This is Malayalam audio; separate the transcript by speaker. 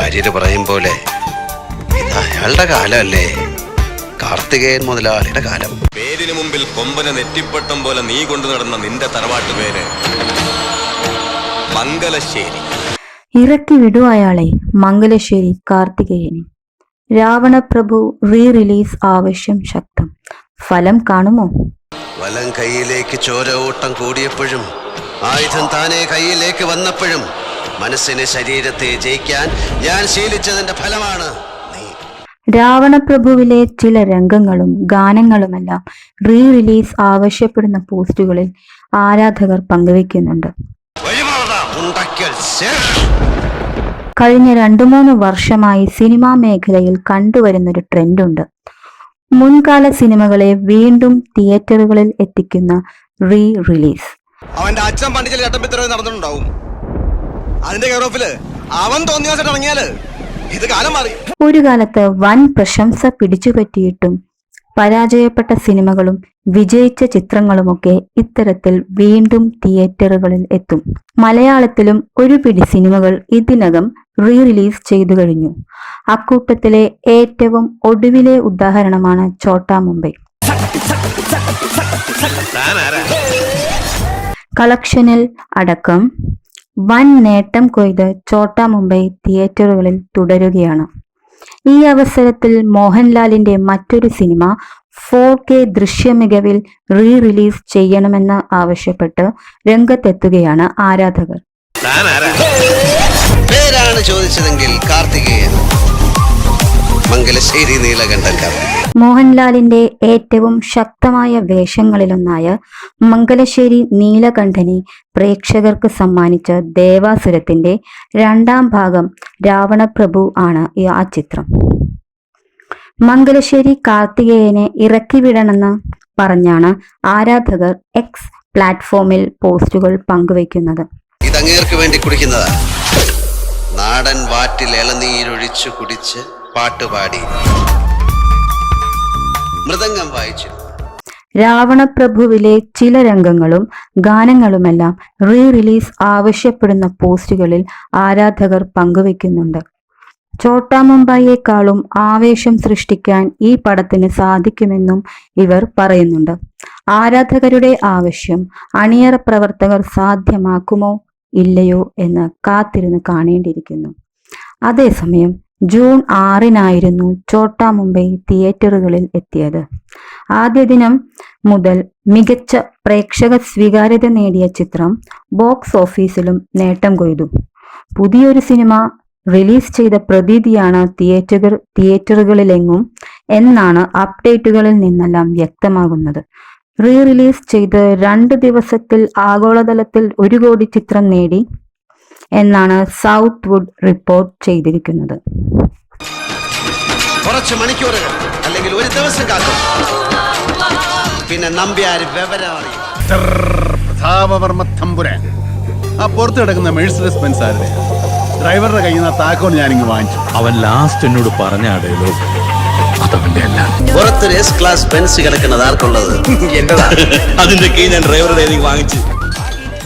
Speaker 1: വാര്യര് പറയും പോലെ ഇത് അയാളുടെ കാലമല്ലേ? കാർത്തികേയൻ മുതലാളിയുടെ കാലം.
Speaker 2: പേരിന് മുമ്പിൽ കൊമ്പനെ നെറ്റിപ്പട്ടം പോലെ നീ കൊണ്ടു നടന്ന നിന്റെ തറവാട്ട് പേര് മംഗലശ്ശേരി.
Speaker 3: ഇറക്കി വിടൂ അയാളെ മംഗലശ്ശേരി കാർത്തികേയനെ. രാവണപ്രഭു റീ റിലീസ് ആവശ്യം ശക്തം. ഫലം കാണുമോ?
Speaker 1: വലം കൈയിലേക്ക് ചോര ഓട്ടം കൂടിയപ്പോഴും ആയുധം താനേ കൈയിലേക്ക് വന്നപ്പോഴും മനസ്സിനെ ശരീരത്തെ ജയിക്കാൻ ഞാൻ ശീലിച്ചതിന്റെ ഫലമാണ്
Speaker 3: രാവണപ്രഭുവിലെ ചില രംഗങ്ങളും ഗാനങ്ങളുമെല്ലാം റീ റിലീസ് ആവശ്യപ്പെടുന്ന പോസ്റ്റുകളിൽ ആരാധകർ
Speaker 1: ശേഖർ.
Speaker 3: കഴിഞ്ഞ രണ്ടു മൂന്ന് വർഷമായി സിനിമാ മേഖലയിൽ കണ്ടുവരുന്നൊരു ട്രെൻഡുണ്ട്. മുൻകാല സിനിമകളെ വീണ്ടും തിയേറ്ററുകളിൽ എത്തിക്കുന്ന റീ റിലീസ്
Speaker 4: അവന്റെ അച്ഛൻ പണ്ട് ചില ചട്ടമ്പിത്തരവ് നടന്നിട്ടുണ്ടാവും. അതിന്റെ കെയർ ഓഫിൽ അവൻ തോന്നിയ ദിവസം ഇറങ്ങിയാൽ ഇത് കാലം മാറി.
Speaker 3: ഒരു കാലത്ത് വൻ പ്രശംസ പിടിച്ചുപറ്റിയിട്ടും പരാജയപ്പെട്ട സിനിമകളും വിജയിച്ച ചിത്രങ്ങളുമൊക്കെ ഇത്തരത്തിൽ വീണ്ടും തിയേറ്ററുകളിൽ എത്തും. മലയാളത്തിലും ഒരു പിടി സിനിമകൾ ഇതിനകം റീ റിലീസ് ചെയ്തു കഴിഞ്ഞു. അക്കൂട്ടത്തിലെ ഏറ്റവും ഒടുവിലെ ഉദാഹരണമാണ് ചോട്ടാ മുംബൈ. കളക്ഷനിൽ അടക്കം വൻ നേട്ടം കൊയ്ത് ചോട്ട മുംബൈ തിയേറ്ററുകളിൽ തുടരുകയാണ്. ഈ അവസരത്തിൽ മോഹൻലാലിന്റെ മറ്റൊരു സിനിമ ഫോർ കെ ദൃശ്യമികവിൽ റീ റിലീസ് ചെയ്യണമെന്ന് ആവശ്യപ്പെട്ട് രംഗത്തെത്തുകയാണ് ആരാധകർ.
Speaker 1: പേരാണ് ചോദിച്ചതെങ്കിൽ കാർത്തികേയൻ. മംഗലശ്ശേരി നീലകണ്ഠൻ
Speaker 3: മോഹൻലാലിന്റെ ഏറ്റവും ശക്തമായ വേഷങ്ങളിലൊന്നായ മംഗലശ്ശേരി നീലകണ്ഠനെ പ്രേക്ഷകർക്ക് സമ്മാനിച്ച ദേവാസുരത്തിന്റെ രണ്ടാം ഭാഗം രാവണപ്രഭു ആണ് ആ ചിത്രം. മംഗലശ്ശേരി കാർത്തികേയനെ ഇറക്കിവിടണമെന്ന് പറഞ്ഞാണ് ആരാധകർ എക്സ് പ്ലാറ്റ്ഫോമിൽ പോസ്റ്റുകൾ പങ്കുവയ്ക്കുന്നത്.
Speaker 1: വേണ്ടി കുടിക്കുന്നതാ. നാടൻ വാറ്റിൽ ഇളനീരൊഴിച്ചു കുടിച്ച് പാട്ടുപാടി. മൃദംഗം വായിച്ചു.
Speaker 3: രാവണപ്രഭുവിലെ ചില രംഗങ്ങളും ഗാനങ്ങളുമെല്ലാം റീ റിലീസ് ആവശ്യപ്പെടുന്ന പോസ്റ്റുകളിൽ ആരാധകർ പങ്കുവെക്കുന്നുണ്ട്. ചോട്ടാ ആവേശം സൃഷ്ടിക്കാൻ ഈ പടത്തിന് സാധിക്കുമെന്നും ഇവർ പറയുന്നുണ്ട്. ആരാധകരുടെ ആവശ്യം അണിയറ പ്രവർത്തകർ സാധ്യമാക്കുമോ ഇല്ലയോ എന്ന് കാത്തിരുന്ന് കാണേണ്ടിയിരിക്കുന്നു. അതേസമയം ജൂൺ ആറിനായിരുന്നു ചോട്ടാ മുംബൈ തിയേറ്ററുകളിൽ എത്തിയത്. ആദ്യ ദിനം മുതൽ മികച്ച പ്രേക്ഷക സ്വീകാര്യത നേടിയ ചിത്രം ബോക്സ് ഓഫീസിലും നേട്ടം കൊയ്തു. പുതിയൊരു സിനിമ റിലീസ് ചെയ്ത പ്രതീതിയാണ് തിയേറ്ററുകൾ തിയേറ്ററുകളിലെങ്ങും എന്നാണ് അപ്ഡേറ്റുകളിൽ നിന്നെല്ലാം വ്യക്തമാകുന്നത്. റീ റിലീസ് ചെയ്ത് രണ്ട് ദിവസത്തിൽ ആഗോളതലത്തിൽ ഒരു കോടി ചിത്രം നേടി എന്നാണ് സൗത്ത് വുഡ് റിപ്പോർട്ട് ചെയ്തിരിക്കുന്നത്.
Speaker 1: കുറച്ച് മണിക്കൂറുകൾ അല്ലെങ്കിൽ ഒരു ദിവസം കാക്കും പിന്നെ നമ്പ്യാർ വിവരം അറിയും
Speaker 5: പ്രതാപവർമ്മ തമ്പുരാൻ. ആ പുറത്ത് കിടക്കുന്ന മെഴ്സിഡസ് ബെൻസ് ആരുടെ? ഡ്രൈവറുടെ കയ്യിൽ നിന്ന് താക്കോൽ ഞാനിങ്ങ് വാങ്ങിച്ചു.
Speaker 6: അവൻ ലാസ്റ്റ് എന്നോട് പറഞ്ഞാടേലോ അതവന്റെ അല്ല.
Speaker 1: പുറത്തൊരു എസ് ക്ലാസ് ബെൻസ് കിടക്കുന്നത് ആർക്കുള്ളത്?
Speaker 6: അതിന്റെ കീ ഞാൻ ഡ്രൈവറുടെ വാങ്ങിച്ചു.